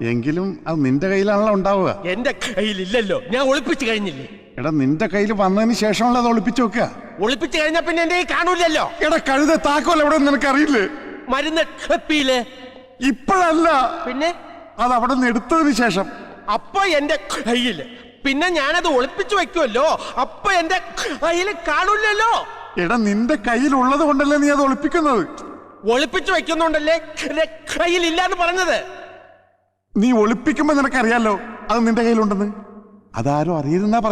എങ്കിലും അത് നിന്റെ കയ്യിലാണല്ലോ ഉണ്ടാവുക. എന്റെ കയ്യിലില്ലല്ലോ. ഞാൻ ഒളിപ്പിച്ചു കഴിഞ്ഞില്ലേ? എടാ നിന്റെ കയ്യിൽ വന്നതിന് ശേഷമല്ല അത് ഒളിപ്പിച്ചു വെക്കുക. ഒളിപ്പിച്ചു കഴിഞ്ഞ പിന്നെ എന്റെ കാണൂലല്ലോ എടാ കഴുത താക്കോൽ എവിടെ നിനക്ക് അറിയില്ലേ മരുന്ന് കപ്പിയിൽ ഇപ്പോഴല്ല. പിന്നെ? അത് അവിടെ നിന്ന് എടുത്തതിന് ശേഷം. അപ്പൊ എന്റെ കയ്യിൽ. പിന്നെ ഞാനത് ഒളിപ്പിച്ചു വെക്കുമല്ലോ അപ്പൊ എന്റെ കയ്യിൽ കാണൂലല്ലോ എടാ നിന്റെ കയ്യിലുള്ളത് കൊണ്ടല്ലേ നീ അത് ഒളിപ്പിക്കുന്നത്? ഒളിപ്പിച്ചു വെക്കുന്നുണ്ടല്ലേ എന്റെ കയ്യിൽ ഇല്ലാന്ന് പറഞ്ഞത്? നീ ഒളിപ്പിക്കുമ്പോ നിനക്കറിയാലോ അത് നിന്റെ കയ്യിലുണ്ടെന്ന്. അതാരും അറിയരുന്നാ